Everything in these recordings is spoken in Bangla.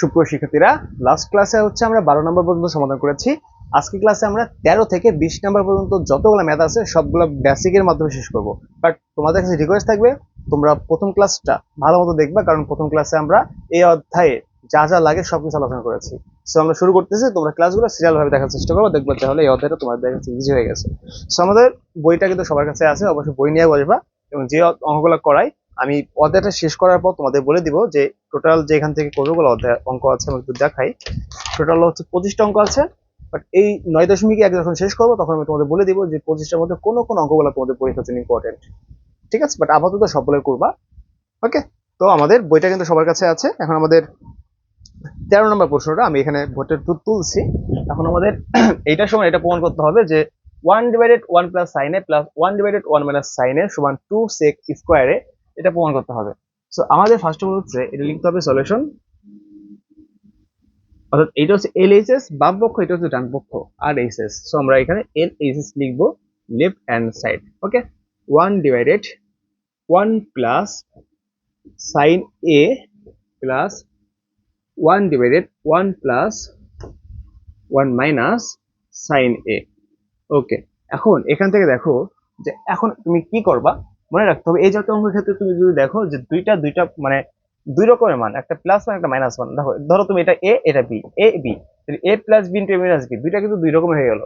সুপ্রিয় শিক্ষার্থীরা লাস্ট ক্লাসে হচ্ছে আমরা বারো নম্বর পর্যন্ত সমাধান করেছি। আজকে ক্লাসে আমরা তেরো থেকে বিশ নম্বর পর্যন্ত যতগুলো ম্যাথ আছে, সবগুলো বেসিকের মাধ্যমে শেষ করব। বাট তোমাদের কাছে রিকোয়েস্ট থাকবে, তোমরা প্রথম ক্লাসটা ভালো মতো দেখবা, কারণ প্রথম ক্লাসে আমরা এই অধ্যায়ে যা যা লাগে সব কিছু আলোচনা করেছি। সো আমরা শুরু করতেছি, তোমরা ক্লাসগুলো সিরিয়াল ভাবে দেখার চেষ্টা করো, দেখবে তাহলে এই অধ্যায়টা তোমাদের দেখা ইজি হয়ে গেছে। সো আমাদের বইটা কিন্তু সবার কাছে আছে, অবশ্যই বই নিয়ে বসবা এবং যে অঙ্কগুলো করাই আমি অধ্যায়টা শেষ করার পর তোমাদের বলে দিব যে টোটাল যে এখান থেকে কতগুলো অধ্যায় অঙ্ক আছে, আমি একটু দেখাই। টোটাল হচ্ছে পঁচিশটা অঙ্ক আছে বাট এই নয় দশমিক এক যখন শেষ করব, তখন আমি তোমাদের বলে দিব যে পঁচিশটার মধ্যে কোন কোন অঙ্কগুলো তোমাদের পরীক্ষার জন্য ইম্পর্টেন্ট ঠিক আছে? বাট আপাতত সবগুলো করবা। ওকে তো আমাদের বইটা কিন্তু সবার কাছে আছে। এখন আমাদের তেরো নম্বর প্রশ্নটা আমি এখানে ভোটের তুল তুলছি। এখন আমাদের এইটার সময় এটা প্রমাণ করতে হবে যে one divided one plus sine plus one divided one minus sine সমান টু সেক স্কোয়ারে এটা প্রমাণ করতে হবে। সো আমাদের ফার্স্ট অফ অল হচ্ছে, এটা লিখতে হবে সলিউশন অর্থাৎ এটা হচ্ছে এল এইচ এস বাম পক্ষ, এটা হচ্ছে ডান পক্ষ আর এইচ এস সো আমরা এখানে এল এইচ এস লিখব left hand side okay one divided one plus sine A plus one divided one plus one minus sine A okay এখন, এখান থেকে দেখো যে, এখন তুমি কি করবা? মনে রাখতে হবে, এই জাতীয় অঙ্কের ক্ষেত্রে তুমি যদি দেখো যে দুইটা দুইটা মানে দুই রকমের মান, একটা প্লাস মান একটা মাইনাস মান দেখো, ধরো তুমি এটা এ এটা B A B A plus B into minus B দুইটা কিন্তু দুই রকমের হয়ে গেল।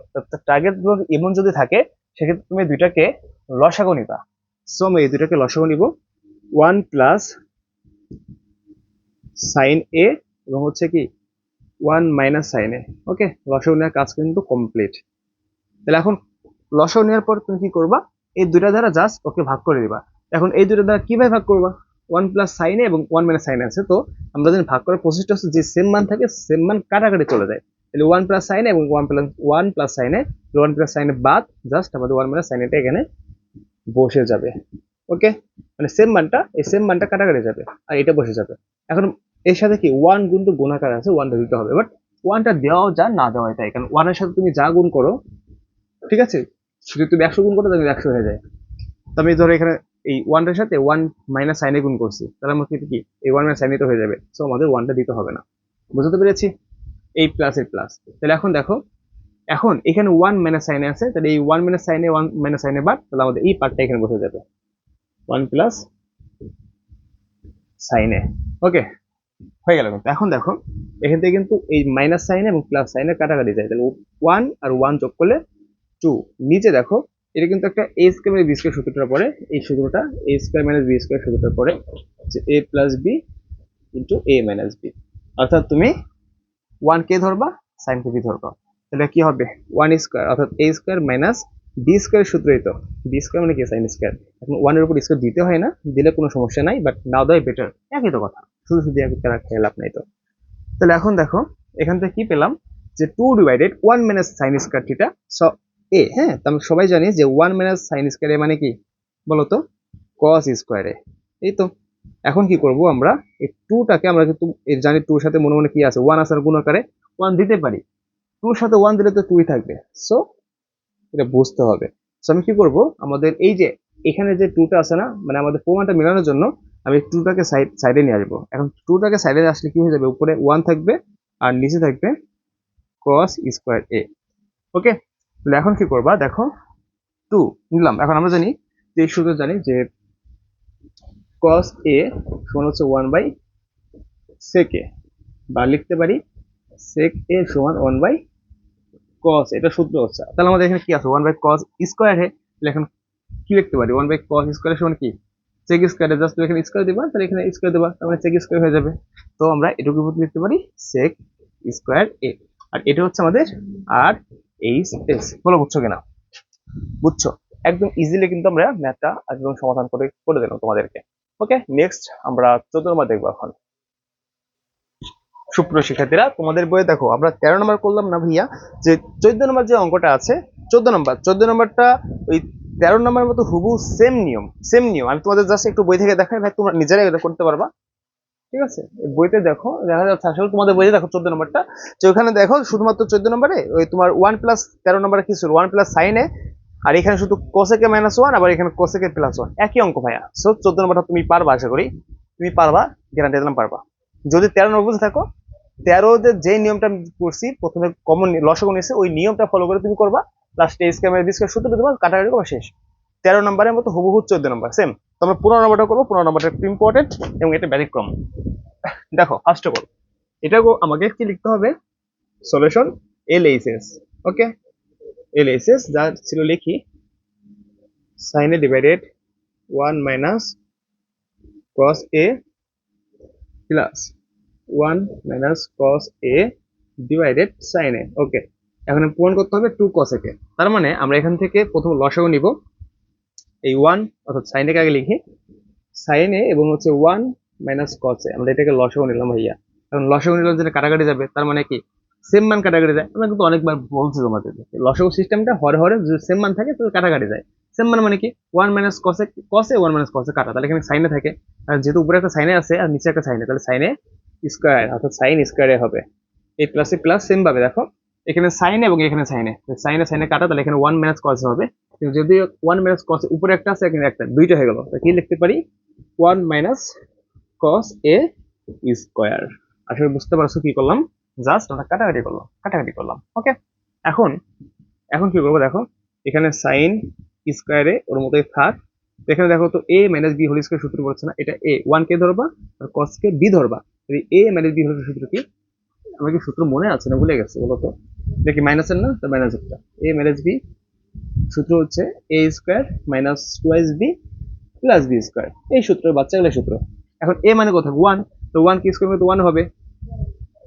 টার্গেট এমন যদি থাকে, সেক্ষেত্রে তুমি দুইটাকে লসাগু নিবা। সো আমি এই দুইটাকে লসাগু নিব। ওয়ান প্লাস সাইন এ এবং হচ্ছে কি one minus sine A okay লসাগু নেওয়ার কাজ কিন্তু কমপ্লিট তাহলে এখন লসাগু নেওয়ার পর তুমি কি করবা? এই দুইটা দ্বারা জাস্ট ওকে ভাগ করে দিবা। এখন এই দুইটা দ্বারা কীভাবে ভাগ করবা? ওয়ান প্লাস সাইনে এবং ওয়ান মাইনাস সাইন আছে। তো আমরা যদি ভাগ করার প্রসেসটা হচ্ছে যে সেম মান থাকে সেম মান কাটাকাটি চলে যায়। তাহলে ওয়ান প্লাস সাইনে এবং ওয়ান প্লাস ওয়ান প্লাস সাইনে ওয়ান প্লাস সাইনে বাদ জাস্ট আমাদের ওয়ান মাইনাস সাইনেটা এখানে বসে যাবে। ওকে? মানে সেম মানটা, এই সেম মানটা কাটাকাটি যাবে আর এটা বসে যাবে। এখন এর সাথে কি? ওয়ান গুণ তো গুণাকার আছে ওয়ানটা দিতে হবে। বাট ওয়ানটা দেওয়াও যা না দেওয়াই তাই। কারণ ওয়ানের সাথে তুমি যা গুণ করো, ঠিক আছে? যদি তুমি একশো গুণ করো, তাহলে একশো হয়ে যায়। তো আমি ধরো এখানে এই ওয়ানটার সাথে ওয়ান মাইনাস সাইনে গুণ করছি। তাহলে আমার কি? এই ওয়ান মাইনাস সাইনে তো হয়ে যাবে। সো আমাদের ওয়ানটা দিতে হবে না। বুঝতে পেরেছি? এই প্লাস এর প্লাস তাহলে এখন দেখো, এখন এখানে ওয়ান মাইনাস সাইনে আছে। তাহলে এই ওয়ান মাইনাস সাইনে ওয়ান মাইনাস সাইনে বাদ, তাহলে আমাদের এই পার্টটা এখানে বসে যাবে। ওয়ান প্লাস সাইনে ওকে হয়ে গেল কিন্তু। এখন দেখো, এখান থেকে কিন্তু এই মাইনাস সাইন এবং প্লাস সাইনে কাটাকাটি যায়। তাহলে ওয়ান আর ওয়ান যোগ করলে টু নিচে দেখো, এটা কিন্তু একটা এ স্কোয়ার মানে বি স্কোয়ার সূত্রটা পড়ে। এই সূত্রটা A square minus B square সূত্রটা পরে যে A plus B into A minus B অর্থাৎ তুমি ওয়ান কে ধরবা সাইন কে বি ধরবা। তাহলে কি হবে? ওয়ান স্কোয়ার অর্থাৎ A square minus B square সূত্রই তো। বি স্কোয়ার মানে কি সাইন স্কোয়ার এখন ওয়ানের উপর স্কোয়ার দিতে হয় না, দিলে কোনো সমস্যা নাই বাট নাও দেয় বেটার একই তো কথা। শুধু শুধু একই এক খেয়ে লাভ নাই তো। তাহলে এখন দেখো, এখান থেকে কি পেলাম? যে two divided one minus sine square theta এ হ্যাঁ তো আমরা সবাই জানি যে ওয়ান মাইনাস সাইন স্কোয়ারে মানে কি? বলতো কস স্কোয়ারে এই তো, এখন কি করব আমরা? এই টুটাকে আমরা কিন্তু জানি টুর সাথে মনে মনে কি আছে? ওয়ান আসার গুণ আকারে ওয়ান দিতে পারি। টুর সাথে ওয়ান দিলে তো টুই থাকবে। সো এটা বুঝতে হবে। সো আমি কি করব? আমাদের এই যে এখানে যে টুটা আছে না মানে আমাদের প্রমাণটা মেলানোর জন্য আমি টুটাকে সাইড সাইডে নিয়ে আসব। এখন টুটাকে সাইডে আসলে কি হয়ে যাবে? উপরে ওয়ান থাকবে আর নিচে থাকবে কস স্কোয়ার এ ওকে তাহলে এখন কি করবা? দেখো, টু, নিলাম। এখন আমরা জানি যে সূত্র জানি যে কস এ সমান হচ্ছে ওয়ান বাই সেক এ বা লিখতে পারি সেক এ সমান ওয়ান বাই কস এটা সূত্র হচ্ছে। তাহলে আমাদের এখানে কি আছে? ওয়ান বাই কস স্কোয়ার তাহলে এখন কি লিখতে পারি? ওয়ান বাই কস স্কোয়ার সমান কি? সেক স্কোয়ারে জাস্ট তুমি এখানে স্কোয়ার দিবা, তাহলে এখানে স্কোয়ার দেবা মানে সেক স্কোয়ার হয়ে যাবে। তো আমরা এটুকু লিখতে পারি সেক স্কোয়ার এ আর এটা হচ্ছে আমাদের আর এইচ এস বলো বুঝছ কিনা? বুঝছ? একদম ইজিলি কিন্তু আমরা ম্যাথটা একদম সমাধান করে করে দিলাম তোমাদেরকে। ওকে নেক্সট আমরা চোদ্দ নম্বর দেখব এখন। সুপ্রিয় শিক্ষার্থীরা, তোমাদের বইয়ে দেখো, আমরা তেরো নম্বর করলাম না ভাইয়া? যে চোদ্দ নম্বর যে অঙ্কটা আছে, চোদ্দ নম্বর, চোদ্দ নম্বরটা ওই তেরো নম্বরের মতো হুবু সেম নিয়ম সেম নিয়ম। আমি তোমাদের জাস্ট একটু বই থেকে দেখাই, ভাই, তোমরা নিজেরাই করতে পারবা। ঠিক আছে? বইতে দেখো, দেখা যাচ্ছে আসলে তোমাদের বইতে দেখো চোদ্দ নম্বরটা। যে ওখানে দেখো, শুধুমাত্র চোদ্দ নম্বরে, ওই তোমার ওয়ান প্লাস তেরো নম্বরে কি ছিল ওয়ান প্লাস সাইনে আর এখানে শুধু কোসেকে মাইনাস ওয়ান আবার এখানে কোসেকে প্লাস ওয়ান একই অঙ্ক ভাইয়া। সো চোদ্দ নম্বরটা তুমি পারবা, আশা করি। তুমি পারবা গ্যারান্টি দিলাম পারবা। যদি তেরো নম্বর বুঝে থাকো, তেরো যে নিয়মটা আমি করছি, প্রথমে কমন লসগু নিয়েছে, ওই নিয়মটা ফলো করে তুমি করবা। লাস্টে স্ক্যামের ডিসকাস সূত্র দেবা, কাটাকাটি করবা, শেষ। তেরো নম্বরের মতো হুবহু চোদ্দ নম্বর সেম তোমরা পনেরো নম্বরটা করব পনেরো নম্বরটা একটু ইম্পর্টেন্ট এবং এটা ব্যতিক্রম। দেখো ফার্স্ট অফ অল এটা আমাকে কি লিখতে হবে? Solution L H S okay L H S যা ছিল লিখি সাইনে divided one minus cos A plus one minus cos A divided sin a okay এখন পূরণ করতে হবে টু cos a কে। তার মানে আমরা এখান থেকে প্রথম লসাগু নিব। এই ওয়ান অর্থাৎ sin a কে আগে লিখি। a এবং হচ্ছে ওয়ান মাইনাস a আমরা এটাকে লসাগু নিলাম ভাইয়া। এখন লসাগু নিলাম যেটা কাটাকাটি যাবে, তার মানে কি? সেম মান কাটাকাটি যায়। আমরা কিন্তু অনেকবার বলছি তোমাদের। লসাগু সিস্টেমটা হরে হরে যদি সেম মান থাকে, তাহলে কাটাকাটি যায়। সেম মান মানে কি? ওয়ান মাইনাস কসে কসে ওয়ান মাইনাস কসে কাটা। তাহলে এখানে সাইনে থাকে। আর যেহেতু উপরে একটা সাইনে আছে, আর নিচে একটা সাইনে তাহলে সাইনে স্কোয়ার অর্থাৎ সাইন স্কোয়ারে হবে। এই প্লাসে প্লাস সেম ভাবে দেখো। এখানে সাইনে এবং এখানে সাইনে সাইনে সাইনে কাটা, তাহলে এখানে ওয়ান মাইনাস কস হবে। যদি ওয়ান মাইনাস কস উপরে একটা আছে, এখানে একটা, দুইটা হয়ে গেল। কি লিখতে পারি? One minus cos A square আসলে বুঝতে পারছ কি করলাম? জাস্ট আমরা কাটাকাটি করলাম কাটাকাটি করলাম ওকে এখন এখন কি করব দেখো? এখানে সাইন স্কোয়ারে ওর মতোই থাক। এখানে দেখো তো A minus B whole square সূত্র পড়ছে না? এটা এ ওয়ান কে ধরবা? আর কস কে বি ধরবা? এ মাইনাস বি হোল সূত্র কি? আমার কি সূত্র মনে আছে না, ভুলে গেছে, বলো তো? কি মাইনাসের না? তো মাইনাস একটা। এ মাইনাস বি সূত্র হচ্ছে A square minus twice B plus B square এই সূত্র বাচ্চাগুলোর সূত্র। এখন এ মানে কোথায় ওয়ান তো ওয়ান কি স্কোয়ার তো ওয়ান হবে?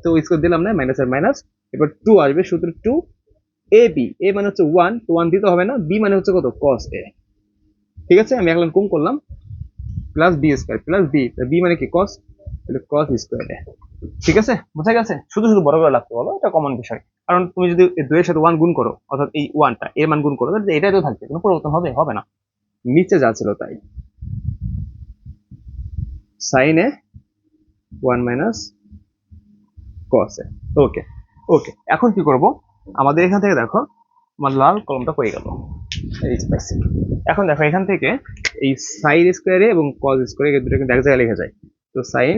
তো স্কোয়ার দিলাম না মাইনাস আর মাইনাস এবার টু আসবে, সূত্র টু এ বি এ মানে হচ্ছে ওয়ান তো ওয়ান দিতে হবে না। বি মানে হচ্ছে কত? কস এ ঠিক আছে? আমি এখন কম করলাম plus B square plus B B মানে কি? কস তাহলে কস স্কোয়ার ঠিক আছে? বোঝা গেছে? শুধু শুধু বড় করে লাগতে বলো? এটা কমন বিষয়। কারণ তুমি যদি দুইয়ের সাথে ওয়ান গুণ করো, অর্থাৎ এই ওয়ানটা এর মান গুণ করো, তাহলে এটাই তো থাকবে, কোনো পরিবর্তন হবে হবে না। নিচে যা ছিল তাই। Sine one minus cos okay okay এখন কি করব? আমাদের এখান থেকে দেখো, আমার লাল কলমটা হয়ে গেল। এই এখন দেখো, এখান থেকে এই সাইন স্কোয়ারে এবং কজ স্কোয়ারে দুটো কিন্তু এক জায়গায় লেখা যায়। তো sine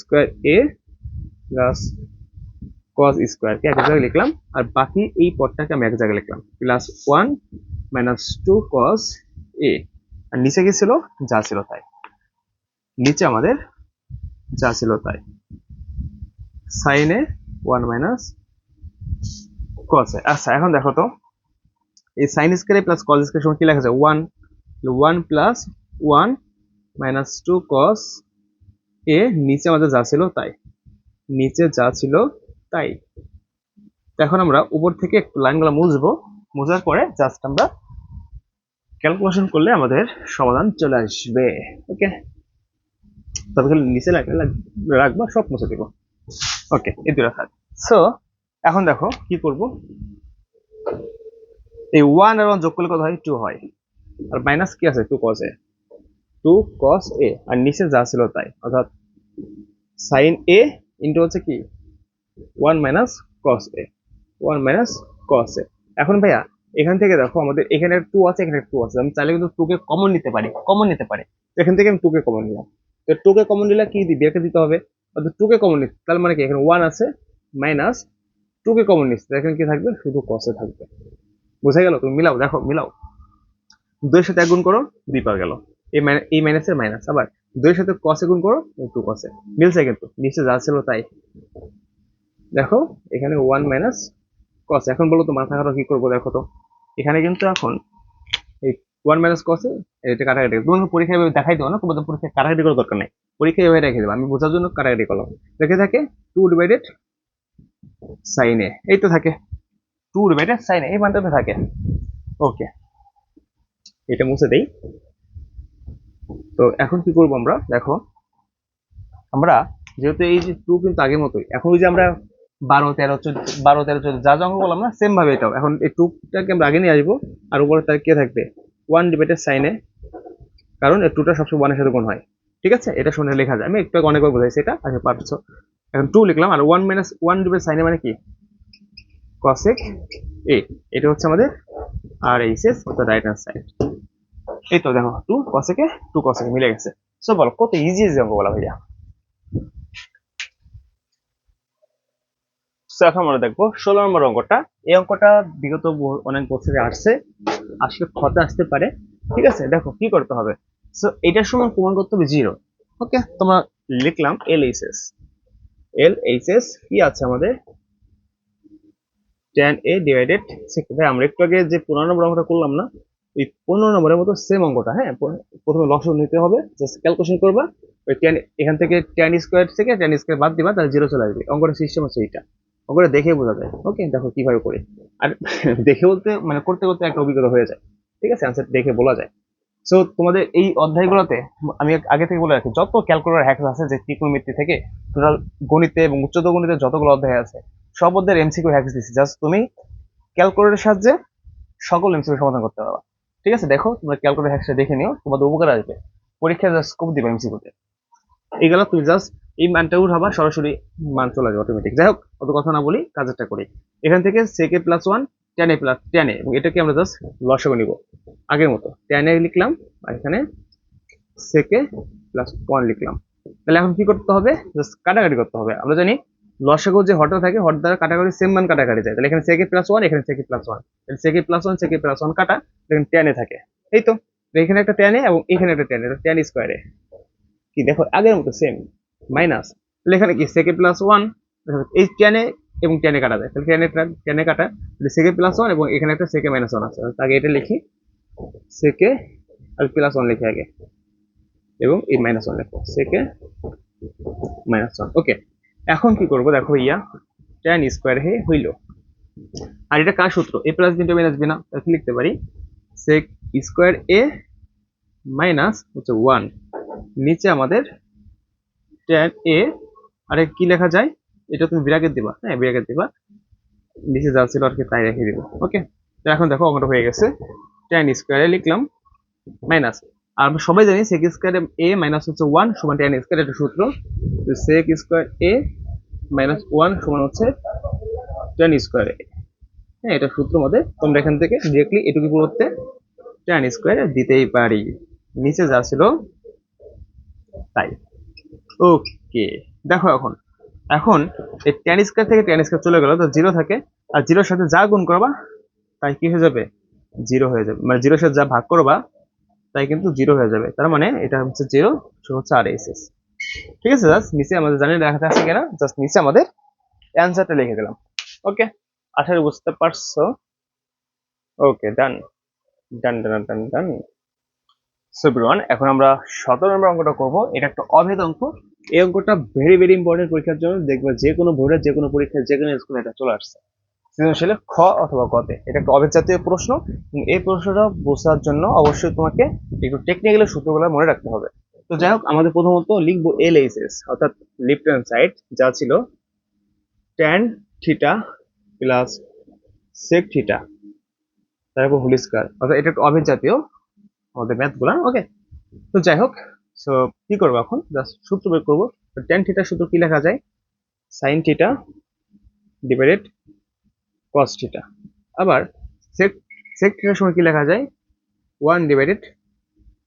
square A plus cos স্কোয়ারকে এক জায়গায় লিখলাম, আর বাকি এই পদটাকে আমি এক জায়গায় লিখলাম। Plus one minus two cos A আর নিচে কি ছিল? যা ছিল তাই। নিচে আমাদের যা ছিল তাই। সাইনে ওয়ান মাইনাস কস আচ্ছা এখন দেখো তো, এই সাইন স্কোয়ারে প্লাস কস স্কোয়ার সময় কি লেখা যায় one one plus one minus two cos A নিচে আমাদের যা ছিল তাই। নিচে যা ছিল তাই। এখন আমরা উপর থেকে একটু লাইনগুলো মুছবো। মোছার পরে জাস্ট আমরা ক্যালকুলেশন করলে আমাদের সমাধান চলে আসবে। ওকে তবে খালি নিচে লাগলে রাখব, সব মুছে দিব। ওকে এই দুটো থাক। সো এখন দেখো কি করব? এই ওয়ান আর ওয়ান যোগ করলে কত হয়? টু হয়। আর মাইনাস কি আছে? টু এ। টু কস এ আর নিচে যা ছিল তাই। অর্থাৎ সাইন এ ইন্টু হচ্ছে কি? One minus cos A one minus cos A এখন ভাইয়া, এখান থেকে দেখো আমাদের এখানে টু আছে, এখানে টু আছে। আমি চাইলে কিন্তু টুকে কমন নিতে পারি কমন নিতে পারি। এখান থেকে আমি টুকে কমন নিলাম। তো টুকে কমন নিলে কি দিবি? একটা দিতে হবে। অর্থাৎ টুকে কমন নিতে তাহলে মানে কি? এখানে ওয়ান আছে মাইনাস টুকে কমন নিচ্ছে। এখানে কি থাকবে? শুধু কসে থাকবে। বুঝা গেল? তুমি মিলাও, দেখো, মিলাও। দুইয়ের সাথে এক গুণ করো, দুই পাওয়া গেল। এই মাইনাস এই মাইনাসের মাইনাস আবার দুইয়ের সাথে কসে গুণ করো টু কসে মিলছে কিন্তু নিচে যা ছিল তাই। দেখো, এখানে ওয়ান মাইনাস কস এখন বলো তো মাথা খারাপ কি করব দেখো তো। এখানে কিন্তু এখন এই ওয়ান মাইনাস কসে এটা কাটাকাটি তোমাকে পরীক্ষায় দেখাই দেবো না, তোমাদের পরীক্ষায় কাটাকাটি করার দরকার নেই। পরীক্ষায় এভাবে রেখে দেবো, আমি বোঝার জন্য কাটাকাটি করলাম। রেখে থাকে টু ডিভাইডেড সাইনে এই তো থাকে। টু ডিভাইডেড সাইনে এই মানটা তো থাকে। ওকে এটা মুছে দেই। তো এখন কি করব আমরা? দেখো, আমরা যেহেতু এই যে টু কিন্তু আগের মতোই, এখন ওই যে আমরা বারো, তেরো, চোদ্দ, বারো, তেরো, চোদ্দ, যা যা বললাম না সেম ভাবে এটাও। এখন এই টুটাকে আমরা আগে নিয়ে আসব, আর উপরে তার কে থাকবে? ওয়ান ডিভাইডেড সাইনে কারণ এই টুটা সবসময় ওয়ানের সাথে গুণ হয়। ঠিক আছে? এটা শুনে লেখা যায়। আমি একটু অনেকবার বোঝাইছি এটা আচ্ছা পারছ? এখন টু লিখলাম, আর ওয়ান মাইনাস ওয়ান ডিভাইড সাইনে মানে কি? কসেক এ এটা হচ্ছে আমাদের আর এইচ এস অর্থাৎ রাইট হ্যান্ড সাইড এই তো দেখো টু কসেকে টু কসেকে মিলে গেছে। সো বলো, কত ইজি ইজি অঙ্ক বলা ভাইয়া? এখন আমরা দেখব ষোলো নম্বর অঙ্কটা। এই অঙ্কটা বিগত অনেক বছরে আসছে, আসলে ক্ষতে আসতে পারে। ঠিক আছে? দেখো, কি করতে হবে? সো এটার সময় প্রমাণ করতে হবে জিরো ওকে তোমরা লিখলাম L H S L H S কি আছে আমাদের? টেন এ ডিভাইডেড ভাই, আমরা একটু আগে যে পনেরো নম্বর অঙ্কটা করলাম না এই পনেরো নম্বরের মতো সেম অঙ্কটা হ্যাঁ? প্রথমে লসও নিতে হবে জাস্ট ক্যালকুলেশন করবা, ওই টেন এখান থেকে টেন স্কোয়ার থেকে টেন স্কোয়ার বাদ দিবা, তাহলে জিরো চলে আসবে। অঙ্কটা সিস্টেম হচ্ছে এইটা। অঙ্কটা দেখে বোঝা যায় ওকে দেখো কীভাবে করে। আর দেখে বলতে মানে করতে করতে একটা অভিজ্ঞতা হয়ে যায়, ঠিক আছে? অ্যান্সার দেখে বলা যায়। সো তোমাদের এই অধ্যায়গুলোতে আমি আগে থেকে বলে রাখি, যত ক্যালকুলেটর হ্যাক্স আছে যে ত্রিকোণমিতি থেকে টোটাল গণিতে এবং উচ্চতর গণিতে যতগুলো অধ্যায় আছে, সব অধ্যায়ের এমসিকিউ হ্যাক্স দিচ্ছি জাস্ট তুমি ক্যালকুলেটরের সাহায্যে সকল এমসিকিউ সমাধান করতে পারবা। ঠিক আছে, দেখো, তোমরা ক্যালকুলেটর হ্যাক্সটা দেখে নিও, তোমাদের উপকার আসবে। পরীক্ষায় জাস্ট স্কোপ দিবে এমসিকিউতে এইগুলো তুমি জাস্ট এই মানটা উঠাবা, সরাসরি মান চলে যাবে অটোমেটিক যাই হোক, অত কথা না বলি, কাজেরটা করি। এখান থেকে sec A plus one tan plus tan এবং এটাকে আমরা জাস্ট লসগো নিব। আগের মতো টেন লিখলাম, আর এখানে সেকে প্লাস ওয়ান লিখলাম। তাহলে এখন কি করতে হবে? জাস্ট কাটাকাটি করতে হবে। আমরা জানি লসাগু যে হরটা থাকে হর দ্বারা কাটাকাটি সেম মান কাটাকাটি যায়। তাহলে এখানে সেকে প্লাস ওয়ান এখানে সেকে প্লাস ওয়ান তাহলে sec A plus one sec A plus one কাটা এখানে টেনে থাকে। এই তো। এখানে একটা টেনে এবং এখানে একটা টেনে টেন স্কোয়ারে কি দেখো, আগের মতো সেম মাইনাস তাহলে এখানে কি সেকে প্লাস ওয়ান এই টেনে এবং টেনে কাটা যায়। তাহলে টেনে টেনে কাটা সেকে প্লাস ওয়ান এবং এখানে একটা সেকে মাইনাস ওয়ান আছে। আগে এটা লিখি। সেকে আর প্লাস ওয়ান লিখি আগে। এবং এই মাইনাস ওয়ান লিখব। সেকে মাইনাস ওয়ান ওকে এখন কি করব দেখো ইয়া টেন স্কোয়ার হে হইল। আর এটা কার সূত্র? এ প্লাস বিটা মাইনাস বি না? লিখতে পারি? সেক স্কোয়ার এ মাইনাস হচ্ছে ওয়ান নিচে আমাদের ট্যান এ আরে কি লেখা যায়? এটা তুমি বিরাকেট দিবা। হ্যাঁ বিরাকেট দিবা। নিচে যা ছিল আর কি তাই রেখে দিব। ওকে তো এখন দেখো অঙ্কটা হয়ে গেছে। টেন স্কোয়ারে লিখলাম মাইনাস আর আমরা সবাই জানি সেক স্কোয়ার এ মাইনাস হচ্ছে ওয়ান সমান টেন স্কোয়ার একটা সূত্র। তো sec square A minus one সমান হচ্ছে টেন স্কোয়ার এ। হ্যাঁ এটা সূত্র মধ্যে তোমরা এখান থেকে ডিরেক্টলি এটুকু পড়তে টেন স্কোয়ার দিতেই পারি। নিচে যা ছিল তাই। ওকে দেখো এখন। এখন এই টেন স্কোয়ার থেকে টেন স্কোয়ার চলে গেল, তো জিরো থাকে। আর জিরোর সাথে যা গুণ করবা, তাই কি হয়ে যাবে? জিরো হয়ে যাবে। মানে জিরোর সাথে যা ভাগ করবা তাই কিন্তু জিরো হয়ে যাবে। তার মানে এটা হচ্ছে জিরো হচ্ছে আর এস এস। ঠিক আছে জাস্ট নিচে আমাদের জানি দেখাতে আছে কিনা জাস্ট নিচে আমাদের অ্যান্সারটা লিখে দিলাম। ওকে আশা বুঝতে পারছ? ওকে ডান ডান ডান ডান ডান সো এভরিওয়ান এখন আমরা সতেরো নম্বর অঙ্কটা করব। এটা একটা অভেদ অঙ্ক। এই অঙ্কটা ভেরি ভেরি ইম্পর্টেন্ট পরীক্ষার জন্য। দেখবে যে কোনো বোর্ডে যে কোনো পরীক্ষায়, যে কোনো স্কুলে এটা চলে আসছে। সৃজনশীলে খ অথবা গতে। এটা একটা অভেদ জাতীয় প্রশ্ন এই প্রশ্নটা বোঝার জন্য অবশ্যই তোমাকে একটু টেকনিক্যাল সূত্রগুলো মনে রাখতে হবে। তো যাই হোক, আমাদের প্রথমত লিখব এল এইচ এস অর্থাৎ লেফট হ্যান্ড সাইড যা ছিল tan theta plus sec theta তারপর হোল স্কয়ার অর্থাৎ এটা একটা অভেদ জাতীয় আমাদের ম্যাথগুলো ওকে তো যাই হোক সো কি করব এখন? জাস্ট সূত্র বের করব। টেন থিটার সূত্র কি লেখা যায়? Sine theta divided cos theta আবার সেক সেক থিটার সময় কি লেখা যায়? ওয়ান ডিভাইডেড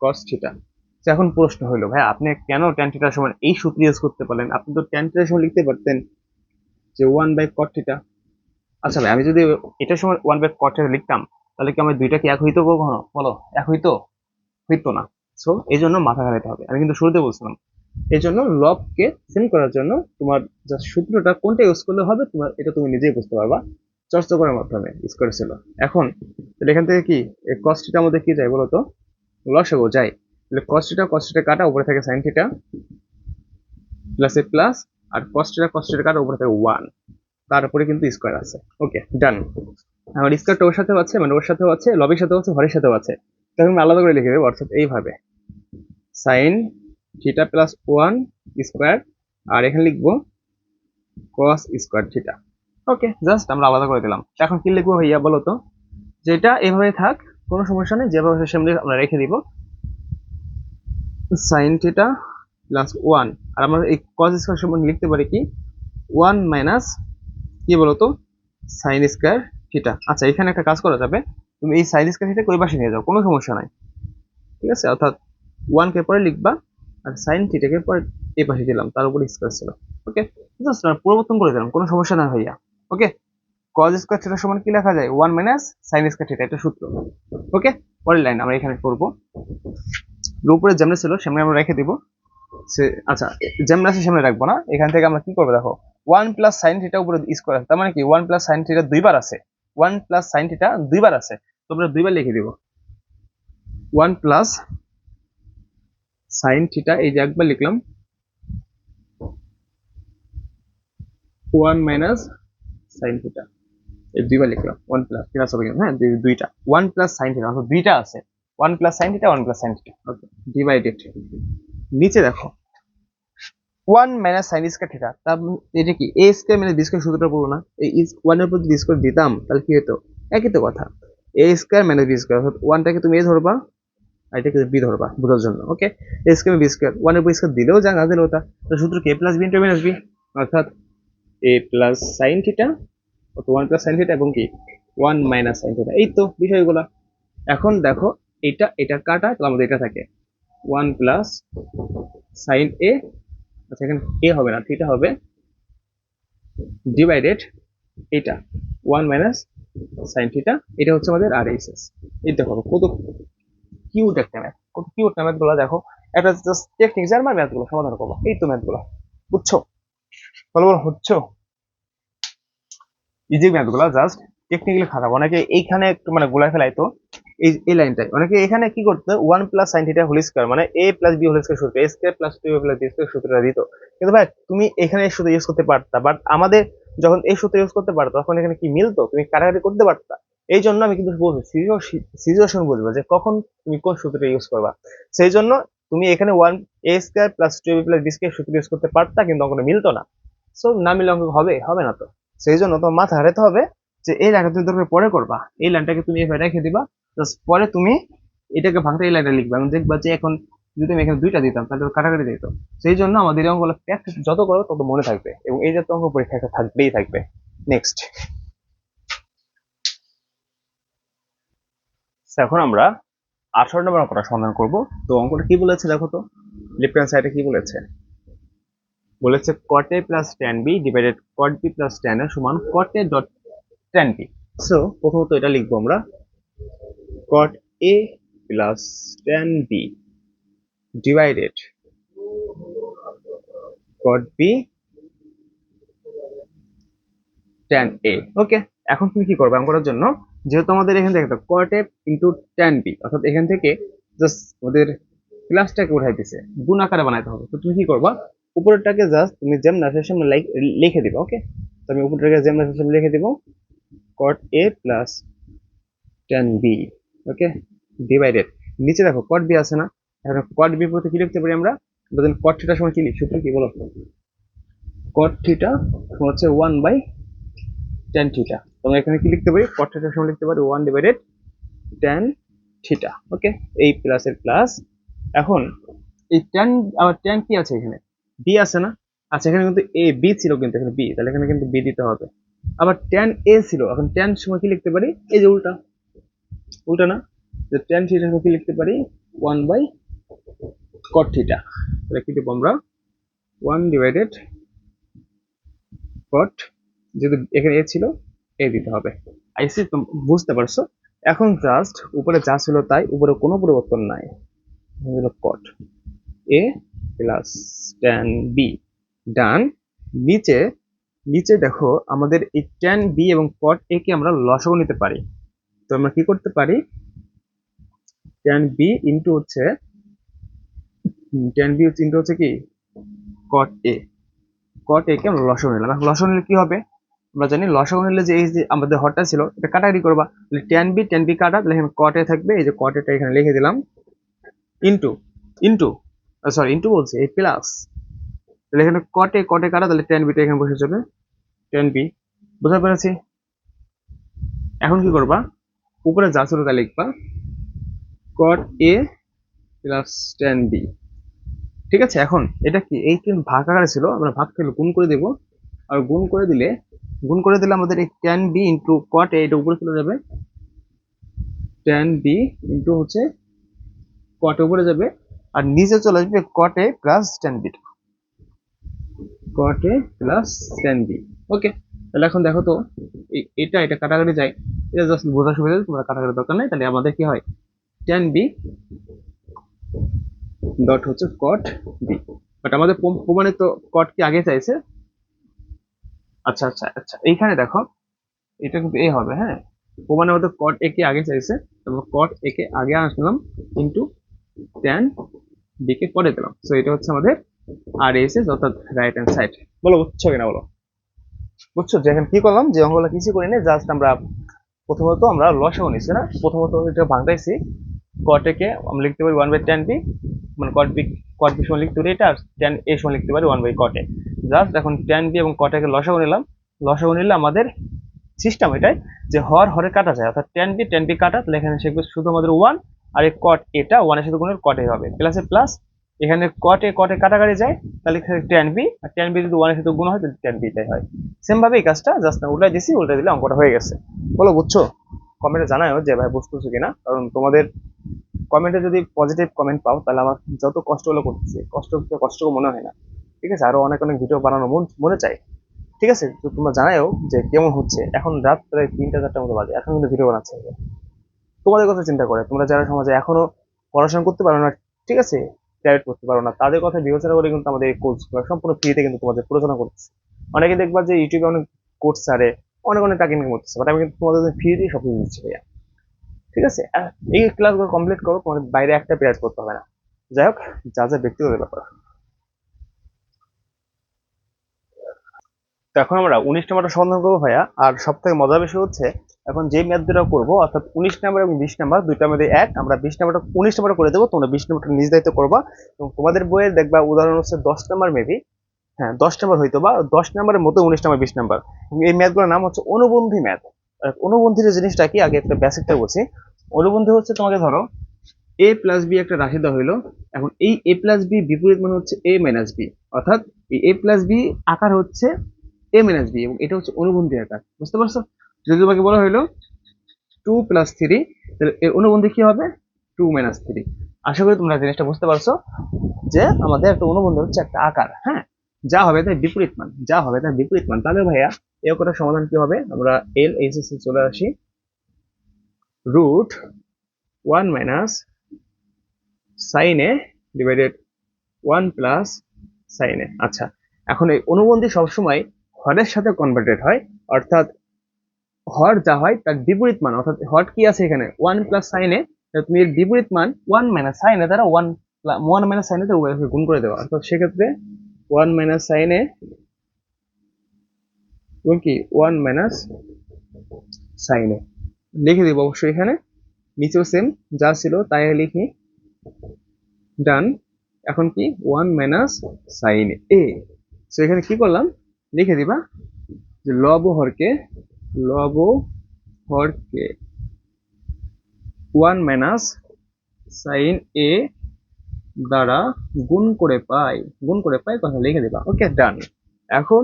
কস থিটা এখন প্রশ্ন হলো, ভাই, আপনি কেন টেন থিটার সময় এই সূত্র ইউজ করতে পারলেন? আপনি তো টেন থিটার সময় লিখতে পারতেন যে ওয়ান বাই কট থিটা আচ্ছা ভাই, আমি যদি এটার সময় ওয়ান বাই কট থিটা লিখতাম, তাহলে কি আমার দুইটা কি এক হইতো কখনো? বলো, এক হইতো? হইতো না। সো এই জন্য মাথা ঘাটাতে হবে। আমি কিন্তু শুরুতে বলছিলাম। এই জন্য লবকে সেম করার জন্য তোমার যা সূত্রটা কোনটা ইউজ করলে হবে, তোমার, এটা তুমি নিজেই বুঝতে পারবা। চর্চা করার মাধ্যমে ইউজ করেছিল। এখন, তাহলে এখান থেকে কি? এই কস্টটা আমাদের কি যায় বলো তো লসাগো যায়। তাহলে কস্টটা কস্টটা কাটা উপরে থাকে সাইন থিটা প্লাস প্লাস আর কস্টটা কস্টটা কাটা উপরে থাকে ওয়ান তারপরে কিন্তু স্কোয়ার আছে। ওকে ডান আমার স্কোয়ারটা ওর সাথেও আছে মানে ওর সাথেও আছে, লবের সাথেও আছে, হরের সাথেও আছে। তখন আমি আলাদা করে লিখে দেবো, অর্থাৎ এইভাবে। Sine theta plus one square আর এখানে লিখব cos square theta okay just আমরা আলাদা করে দিলাম। এখন কি লিখব ভাইয়া বলো তো? যেটা এভাবে থাক, কোনো সমস্যা নেই, যেভাবে সেমনি আমরা রেখে দিব। সাইন থিটা প্লাস ওয়ান আর আমরা এই কস স্কোয়ার সম্বন্ধে লিখতে পারি কি? ওয়ান মাইনাস কি বলতো সাইন স্কোয়ার থিটা আচ্ছা এখানে একটা কাজ করা যাবে। তুমি এই সাইন স্কোয়ার থিটা ওই পাশে নিয়ে যাও, কোনো সমস্যা নাই। ঠিক আছে? অর্থাৎ ওয়ান কে পরে লিখবা, আর সাইন থিটাকে পরে এই পাশে দিলাম, তার উপরে স্কোয়ার ছিল। ওকে জাস্ট পরিবর্তন করে দিলাম, কোনো সমস্যা না ভাইয়া। ওকে কজ স্কোয়ার থিটা সমান কি লেখা যায়? One minus sine square theta এটা সূত্র। ওকে পরের লাইন আমরা এখানে করব। উপরে যেমন ছিল, সামনে আমরা রেখে দিব। সে আচ্ছা যেমন আছে সামনে রাখব না। এখান থেকে আমরা কি করব দেখো? ওয়ান প্লাস সাইন থিটা উপরে স্কোয়ার আছে। তার মানে কি? ওয়ান প্লাস সাইন থিটা দুইবার আছে। ওয়ান প্লাস সাইন থিটা দুইবার আছে। তোমরা দুইবার লিখে দিব। ওয়ান প্লাস সাইন থিটা এই যে একবার লিখলাম। ওয়ান মাইনাস সাইন থিটা এই দুইবার লিখলাম। ওয়ান প্লাস হবে কিন্তু, হ্যাঁ দুই- দুইটা। ওয়ান প্লাস সাইন থিটা অর্থাৎ দুইটা আছে। One plus sine theta one plus sine theta okay divided নিচে দেখো। One minus sine square theta তার মানে এটা কি? A square minus B square সূত্রটা বলব না। এই ওয়ানের উপর বি স্কোয়ার দিতাম তাহলে কি হতো? একই তো কথা। A square minus B square অর্থাৎ ওয়ানটাকে তুমি এ ধরবা আর এটাকে বি ধরবা বোঝার জন্য okay A square B square ওয়ানের স্কোয়ার দিলেও যা না দিলেও তো সূত্র কে? Plus B into minus B অর্থাৎ এ প্লাস সাইন থিটা অত ওয়ান প্লাস সাইন থিটা এবং কি? ওয়ান মাইনাস সাইন থিটা এই তো বিষয়গুলো। এখন দেখো, এটা এটা কাটা, তাহলে আমাদের এটা থাকে। ওয়ান প্লাস সাইন এ আচ্ছা এখানে এ হবে না থিটা হবে। ডিভাইডেড এটা ওয়ান মাইনাস সাইন থিটা এটা হচ্ছে আমাদের আর এইচ এস এই দেখো, কত কিউট একটা ম্যাথ কত কিউট না ম্যাথগুলো দেখো। একটা জাস্ট টেকনিক জার্মান ম্যাথগুলো সমাধান করব। এই তো ম্যাথগুলো বুঝছ? বলো বলো হচ্ছো ইজি ম্যাথগুলো জাস্ট টেকনিক্যালি খারাপ। অনেকে এইখানে একটু মানে গোলায় ফেলাই তো এই এই লাইনটাই অনেকে এখানে কি করতো? One plus sine theta whole square মানে A plus B whole square সূত্র A square plus two plus B square সূত্রটা দিত। কিন্তু ভাই, তুমি এখানে এই সূত্র ইউজ করতে পারতা বাট আমাদের যখন এই সূত্র ইউজ করতে পারতো, তখন এখানে কি মিলতো? তুমি কাটাকাটি করতে পারতা। এই জন্য আমি কিন্তু বলছি সিচুয়েশন বুঝব যে কখন তুমি কোন সূত্রটা ইউজ করবা। সেই জন্য তুমি এখানে one A square plus two plus B square সূত্র ইউজ করতে পারতা, কিন্তু অঙ্কটা মিলতো না। সো না মিলে অঙ্ক হবে হবে না তো। সেই জন্য তোমার মাথা হারাতে হবে যে এই লাইনটা তুমি দরকার পরে করবা। এই লাইনটাকে তুমি এভাবে রেখে দিবা জাস্ট পরে তুমি এটাকে ভাঙতে এই লাইনটা লিখবা। এবং দেখবা যে এখন যদি আমি এখানে দুইটা দিতাম, তাহলে কাটাকাটি দিত। সেই জন্য আমাদের এই অঙ্কগুলো প্র্যাকটিস যত করো, তত মনে থাকবে। এবং এই জাতীয় অঙ্ক পরীক্ষা একটা থাকবেই থাকবে। নেক্সট এখন আমরা আঠারো নম্বর অঙ্কটা সমাধান করব। তো অঙ্কটা কি বলেছে দেখো তো? লেফট হ্যান্ড সাইডে কি বলেছে? বলেছে cot a plus tan B divided cot B plus tan a সমান cot a dot tan B so প্রথমত এটা লিখব আমরা। cot A plus tan B divided cot B tan A okay এখন তুমি কি করবে অঙ্কটার জন্য? যেহেতু আমাদের এখান থেকে cot A into tan B অর্থাৎ এখান থেকে জাস্ট ওদের প্লাসটাকে উঠাই দিছে গুণ আকারে বানাইতে হবে। তো তুমি কি করবা? উপরেরটাকে জাস্ট তুমি আছে সেমন লাইক লিখে দিবা ওকে তো আমি উপরেরটাকে আছে সেমন লিখে দিব। Cot A plus tan B okay divided নিচে দেখো, cot বি আছে না? এখন cot বি প্রতি কি লিখতে পারি আমরা? বলেন cot থিটা সমান কি সূত্র কি বলো? Cot থিটা হচ্ছে 1 বাই টেন থিটা তোমরা এখানে কি লিখতে পারি? Cot থিটা সমান লিখতে পারি 1 ডিভাইডেড টেন থিটা ওকে এই প্লাসের প্লাস এখন, এই টেন আবার টেন কি আছে এখানে? B আছে না? আচ্ছা এখানে কিন্তু এ বি ছিল কিন্তু, এখানে বি তাহলে এখানে কিন্তু বি দিতে হবে। আবার tan এ ছিল, এখন tan সময় কি লিখতে পারি? এই যে উল্টা। উল্টা না? যে tan থিটা কি লিখতে পারি? ওয়ান বাই cot থিটা তাহলে কি দেবো আমরা? ওয়ান ডিভাইডেড cot যদি এখানে এ ছিল এ দিতে হবে। আইসি বুঝতে পারছ? এখন জাস্ট উপরে যা ছিল তাই, উপরে কোনো পরিবর্তন নাই। cot a plus tan b ডান, নিচে নিচে দেখো আমাদের এই tan b এবং cot a কে আমরা লসাগু নিতে পারি। তো আমরা কি করতে পারি? tan b ইনটু হচ্ছে tan b ইনটু হচ্ছে কি? cot a cot a কে আমরা লসাগু নিলাম। লসাগু নিলে কি হবে? আমরা জানি লসাগু নিলে যে এই যে আমাদের হরটা ছিল, এটা কাটাকাটি করবা। তাহলে tan b tan b কাটা, তাহলে এখানে cot a থাকবে। এই যে cot a টা এখানে লিখে দিলাম। ইনটু ইনটু সরি ইন্টু বলছে এই প্লাস তাহলে এখানে কটে কটে কাটা তাহলে টেন বিটা এখানে বসে যাবে। টেন বি বুঝতে পেরেছি? এখন কি করবা? উপরে যা ছিল তা লিখবা। Cot A plus tan B ঠিক আছে, এখন এটা কি? এই কিন্তু ভাগ আকারে ছিল, আমরা ভাগ ফেলে গুণ করে দেব। আর গুণ করে দিলে, গুণ করে দিলে আমাদের এই tan B into cot A এটা উপরে চলে যাবে। টেন বি ইন্টু হচ্ছে কট উপরে যাবে। আর নিচে চলে আসবে cot A plus tan beta cot A plus tan B okay তাহলে এখন দেখো তো এটা এটা কাটাকাটি যায়। এটা জাস্ট বোঝার সুবিধা তোমরা কাটাকাটি দরকার নেই। তাহলে আমাদের কি হয়? ট্যান বি ডট হচ্ছে কট বি বাট আমাদের প্রম- প্রমাণিত কট কি আগে চাইছে? আচ্ছা আচ্ছা আচ্ছা এইখানে দেখো, এটা কিন্তু এ হবে হ্যাঁ? প্রমাণের মধ্যে কট এ কে আগে চাইছে এবং কট এ কে আগে আসলাম কিন্তু ট্যান বি কে পরে দিলাম সো এটা হচ্ছে আমাদের আর এস এস অর্থাৎ রাইট হ্যান্ড সাইড বলো, বুঝছ কিনা বলো? বুঝছ? যে এখন কি করলাম, যে অঙ্কগুলো কিছু করি না জাস্ট আমরা প্রথমত আমরা লসাগু নিচ্ছি না? প্রথমত এটা ভাঙটাইছি কট এ কে আমরা লিখতে পারি ওয়ান বাই টেন বি মানে কট বি কট বি সমান লিখতে পারি এটা, আর টেন এ সমান লিখতে পারি ওয়ান বাই কট জাস্ট এখন টেন বি এবং কট এ কে লসাগু নিলাম। লসাগু নিলে আমাদের সিস্টেম এটাই যে হর হরে কাটা যায়, অর্থাৎ টেন বি টেন বি কাটা, তাহলে এখানে শিখবে শুধু আমাদের ওয়ান আর এই কট এটা ওয়ানের সাথে গুণের কটে হবে। প্লাসে প্লাস এখানে কটে কটে কাটাকাটি যায়, তাহলে টেন বি আর টেন বি যদি ওয়ানের সাথে গুণ হয়, তাহলে টেন বিটাই হয়। সেম ভাবে এই কাজটা জাস্ট উল্টাই দিছি দিলে অঙ্কটা হয়ে গেছে। বলো, বুঝছ? কমেন্টে জানাও যে ভাই বুঝতেছো কিনা? কারণ তোমাদের কমেন্টে যদি পজিটিভ কমেন্ট পাও, তাহলে আমার যত কষ্টগুলো করতেছি, কষ্ট কষ্ট মনে হয় না। ঠিক আছে? আরও অনেক অনেক ভিডিও বানানো মন, মনে চাই। ঠিক আছে? তো তোমরা জানাও যে কেমন হচ্ছে। এখন রাত প্রায় তিনটা, চারটার মতো বাজে। এখন কিন্তু ভিডিও বানাচ্ছে। তোমাদের কথা চিন্তা করে। তোমরা যারা সমাজে এখনও পড়াশোনা করতে পারো না, ঠিক আছে? গ্রাজুয়েট করতে পারো না, তাদের কথা বিবেচনা করে কিন্তু আমাদের এই কোর্স সম্পূর্ণ ফ্রিতে কিন্তু তোমাদের পড়াশোনা করতেছে। অনেকে দেখবা যে ইউটিউবে অনেক কোর্স ছাড়ে, অনেক অনেক টাকা ইনকাম করতেছে বাট আমি কিন্তু তোমাদের ফ্রিতেই সব কিছু দিচ্ছি ভাইয়া। ঠিক আছে? এই ক্লাসগুলো কমপ্লিট করো, তোমাদের বাইরে একটা পেয়ার করতে হবে না। যাই হোক, যা যা ব্যক্তিগত ব্যাপার। তো এখন আমরা উনিশ নাম্বারটা সমাধান করব ভাইয়া। আর সব থেকে মজার বিষয় হচ্ছে, এখন যে ম্যাথ দুটো করব, অর্থাৎ উনিশ নাম্বার এবং বিশ নাম্বার, দুইটার মধ্যে এক, আমরা বিশ নাম্বারটা, উনিশ নাম্বার করে দেবো, তোমরা বিশ নাম্বারটা নিজ দায়িত্ব করবা। এবং তোমাদের বইয়ে দেখবা, উদাহরণ হচ্ছে দশ নাম্বার মেবি হ্যাঁ দশ নাম্বার হইতো বা, দশ নাম্বারের মতো উনিশ নাম্বার, বিশ নাম্বার। এই ম্যাথগুলোর নাম হচ্ছে অনুবন্ধী ম্যাথ অনুবন্ধীর জিনিসটা কি, আগে একটা বেসিকটা বলছি। অনুবন্ধী হচ্ছে তোমাকে ধরো এ প্লাস বি একটা রাশি দেওয়া হলো এখন এই এ প্লাস বি বিপরীত মানে হচ্ছে এ মাইনাস বি অর্থাৎ এই এ প্লাস বি আকার হচ্ছে এ মাইনাস বি এবং এটা হচ্ছে অনুবন্ধী আকার বুঝতে পারছ? যদি তোমাকে বলা হলো টু প্লাস থ্রি তাহলে এর অনুবন্ধী কি হবে? টু মাইনাস থ্রি আশা করি তোমরা জিনিসটা বুঝতে পারছ যে আমাদের একটা অনুবন্ধী হচ্ছে একটা আকার হ্যাঁ? যা হবে তার বিপরীত মান, যা হবে তার বিপরীত মান। তাহলে ভাইয়া এই অঙ্কটার সমাধান কি হবে? আমরা এল এইচ এস চলে আসি। Root one minus sine A divided one plus sine A আচ্ছা এখন এই অনুবন্ধী সবসময় হরের সাথে কনভার্টেড হয়, অর্থাৎ হর যা হয় তার বিপরীত মান, অর্থাৎ হর কি আছে এখানে? ওয়ান প্লাস সাইনে তুমি এর বিপরীত মান ওয়ান মাইনাস সাইনে দ্বারা ওয়ান ওয়ান মাইনাস সাইনে গুণ করে দেওয়া। অর্থাৎ সেক্ষেত্রে ওয়ান মাইনাস সাইনে এবং কি? ওয়ান মাইনাস সাইনে লিখে দিব অবশ্যই এখানে, নিচেও সেম যা ছিল তাই লিখি। ডান এখন কি? One minus sine A. So এখানে কি করলাম? লিখে দিবা যে লব হরকে লব হরকে ওয়ান মাইনাস সাইন এ দ্বারা গুণ করে পাই, গুণ করে পাই কথা লিখে দিবা। ওকে, ডান। এখন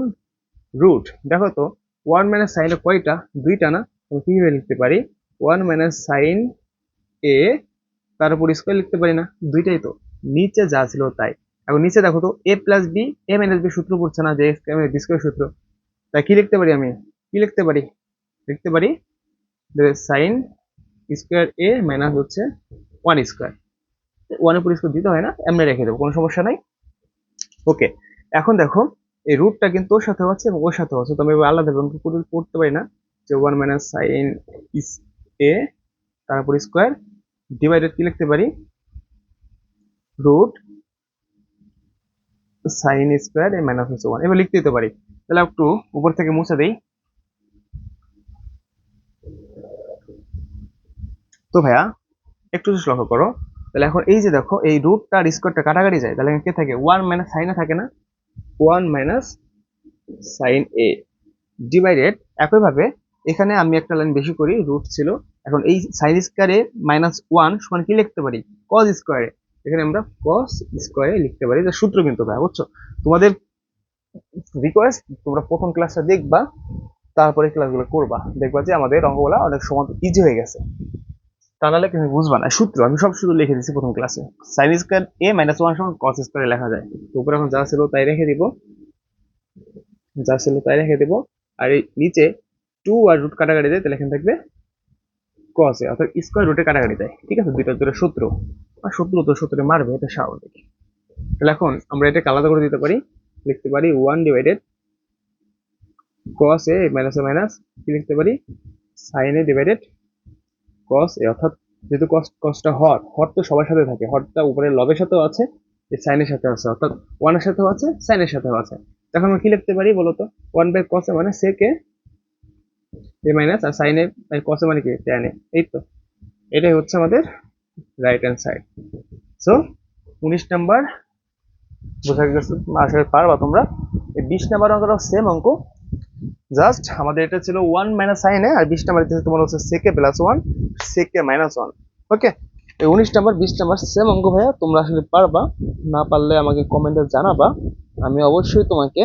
রুট, দেখো তো, ওয়ান মাইনাস সাইন কয়টা? দুইটা না? তাহলে কীভাবে লিখতে পারি? ওয়ান মাইনাস সাইন এ, তার উপর স্কোয়ার লিখতে পারি না? দুইটাই তো, নিচে যা ছিল তাই। এখন নিচে দেখো তো A plus B A minus B সূত্র পড়ছে না, যে বি স্কোয়ার সূত্র। তাই কি লিখতে পারি আমি? কি লিখতে পারি? লিখতে পারি সাইন স্কোয়ার এ মাইনাস হচ্ছে ওয়ান স্কোয়ার ওয়ানের উপর স্কোয়ার দিতে হয় না, এমনি রেখে দেবো, কোনো সমস্যা নাই। ওকে এখন দেখো, এই রুটটা কিন্তু ওর সাথে হচ্ছে এবং ওর সাথে হচ্ছে তো আমি আলাদা করতে পারি না, যে ওয়ান মাইনাস সাইন এ তারপর স্কোয়ার ডিভাইডেড কি লিখতে পারি? Root sine square A minus হচ্ছে ওয়ান এবার লিখতে দিতে পারি। তাহলে একটু উপর থেকে মুছে দেই। তো ভাইয়া, একটু লক্ষ্য করো। তাহলে এখন এই যে দেখো, এই রুটটা আর স্কোয়ারটা কাটাকাটি যায়, তাহলে কে থাকে? ওয়ান মাইনাস সাইনে থাকে না? One minus sine A divided একইভাবে এখানে আমি একটা লাইন বেশি করি রুট ছিল। এখন এই সাইন স্কোয়ারে মাইনাস ওয়ান সমান কি লিখতে পারি? কজ স্কোয়ারে এখানে আমরা কস স্কোয়ারে লিখতে পারি। যে সূত্র কিন্তু ভাই, বুঝছ? তোমাদের রিকোয়েস্ট তোমরা প্রথম ক্লাসটা দেখবা তারপরে ক্লাসগুলো করবা। দেখবা যে আমাদের অঙ্কগুলো অনেক সময় ইজি হয়ে গেছে। তা নাহলে তুমি বুঝবা না, সূত্র। আমি সব সূত্র লিখে দিচ্ছি প্রথম ক্লাসে sine square A minus one সমান কস স্কোয়ারে লেখা যায়। তো উপরে এখন যা ছিল তাই রেখে দিব। যা ছিল তাই রেখে দিব। আর এই নিচে টু আর রুট কাটাকাটি দেয়, তাহলে এখানে থাকবে কসে অর্থাৎ স্কোয়ার রুটে কাটাকাটি দেয়। ঠিক আছে? দুইটা দুটো সূত্র। আর সূত্র তো সূত্রে মারবে, এটা স্বাভাবিক। তাহলে এখন আমরা এটাকে আলাদা করে দিতে পারি। লিখতে পারি one divided cos A minus A minus কি লিখতে পারি? সাইন এ ডিভাইডেড কস এ অর্থাৎ যেহেতু কস কসটা হট হট তো সবার সাথে থাকে। হটটা উপরে লবের সাথেও আছে সাইনের সাথে আছে। অর্থাৎ ওয়ানের সাথেও আছে সাইনের সাথেও আছে। তখন আমরা কি লিখতে পারি বলতো? ওয়ান বাই কস মানে সেকে এ মাইনাস আর সাইন বাই এ মানে কি? ট্যান এই তো। এটাই হচ্ছে আমাদের রাইট হ্যান্ড সাইড সো উনিশ নাম্বার বোঝা গেছে আশা পারবা তোমরা। এই বিশ নাম্বার অঙ্কটাও সেম অঙ্ক। জাস্ট আমাদের এটা ছিল ওয়ান মাইনাস সাইন আর বিশ নাম্বার দিতেছে তোমার হচ্ছে sec plus one sec minus one okay এই উনিশ নাম্বার, বিশ নাম্বার সেম অঙ্ক ভাইয়া, তোমরা আসলে পারবা। না পারলে আমাকে কমেন্টে জানাবা। আমি অবশ্যই তোমাকে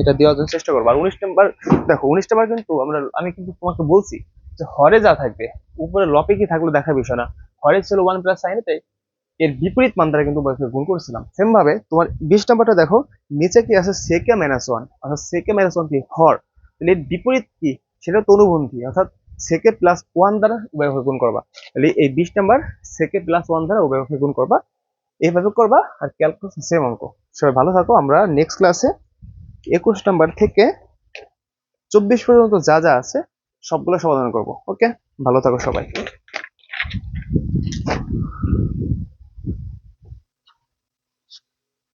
এটা দেওয়ার জন্য চেষ্টা করব। আর উনিশ নাম্বার, দেখো, উনিশ নাম্বার কিন্তু আমরা, আমি কিন্তু তোমাকে বলছি যে হরে যা থাকবে। উপরে লপে কি থাকল দেখার বিষয় না। হরে ছিল ওয়ান প্লাস সাইনে তাই এর বিপরীত মান কিন্তু উভয়কে গুণ করেছিলাম। সেম ভাবে তোমার বিশ নাম্বারটা দেখো, নিচে কি আছে সেকে মাইনাস ওয়ান অর্থাৎ সেকে মাইনাস ওয়ান কি? হর। তাহলে এর বিপরীত কি? সেটা তো অনুবন্ধী, অর্থাৎ সেকে প্লাস ওয়ান দ্বারা উভয়কে গুণ করবা। তাহলে এই বিশ নাম্বার সেকে প্লাস ওয়ান দ্বারা উভয়কে গুণ করবা। এইভাবে করবা আর ক্যালকুলাস সেম অঙ্ক। সবাই ভালো থাকো, আমরা নেক্সট ক্লাসে একুশ নাম্বার থেকে চব্বিশ পর্যন্ত যা যা আছে সবগুলো সমাধান করব। ওকে ভালো থাকো সবাই।